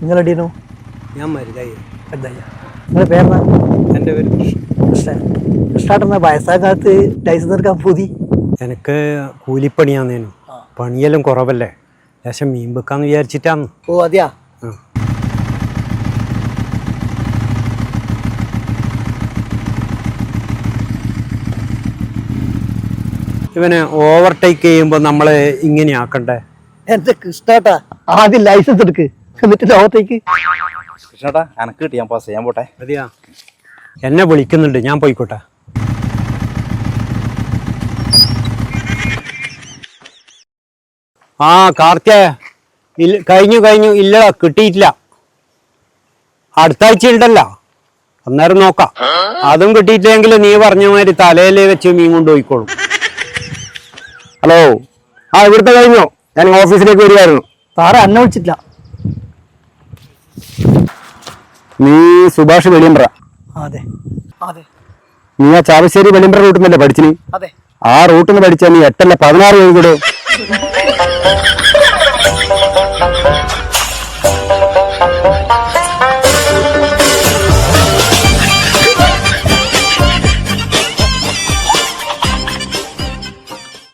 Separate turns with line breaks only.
നിങ്ങളെടീനു
ഞാൻ മരുതായി.
എന്താ നിങ്ങളുടെ പേരെന്നാ
എന്റെ പേര് കൃഷ്ണൻ.
കൃഷ്ണാട്ടെന്നാ വയസ്സാകാലത്ത് ലൈസൻസ് എടുക്കാൻ പൂതി?
എനിക്ക് കൂലിപ്പണിയാന്നേനു. പണിയെല്ലാം കുറവല്ലേ? ലേശം മീൻ വെക്കാന്ന് വിചാരിച്ചിട്ടാന്ന്.
ഓ അതെയാ.
ഇവനെ ഓവർടേക്ക് ചെയ്യുമ്പോൾ നമ്മൾ ഇങ്ങനെ ആക്കണ്ടേ
എന്റെ കൃഷ്ണാട്ടാ ആദ്യം ലൈസൻസ് എടുക്ക്. എന്നിട്ട് ലോകത്തേക്ക്.
കൃഷ്ണേട്ടാ എനക്ക് കിട്ടി ഞാൻ പാസ് ചെയ്യാൻ പോട്ടെ.
മതിയാ. എന്നെ വിളിക്കുന്നുണ്ട് ഞാൻ പോയിക്കോട്ടെ. ആ കാർത്തിയ കഴിഞ്ഞു കഴിഞ്ഞു ഇല്ല കിട്ടിയിട്ടില്ല. അടുത്ത ആഴ്ച ഉണ്ടല്ലോ. അന്നേരം നോക്കാം. അതും കിട്ടിയിട്ടില്ലെങ്കിൽ നീ പറഞ്ഞ മാതിരി തലയിൽ വെച്ച് മീൻ കൊണ്ടുപോയിക്കോളും
ഹലോ. ആ ഇവിടുത്തെ കഴിഞ്ഞോ? ഞാൻ ഓഫീസിലേക്ക് വരികയായിരുന്നു
സാറ് അന്നെ വിളിച്ചിട്ടില്ല.
നീ സുഭാഷ് വെളിയമ്പ്ര.
അതെ. അതെ.
നീ ആ ചാവശ്ശേരി വെളിയമ്പ്ര റൂട്ടിൽ നിന്നല്ലേ പഠിച്ചിനി?
അതെ.
ആ റൂട്ടിൽ നിന്ന് പഠിച്ചാൽ നീ എട്ടല്ല പതിനാറ് എഴുതിടോ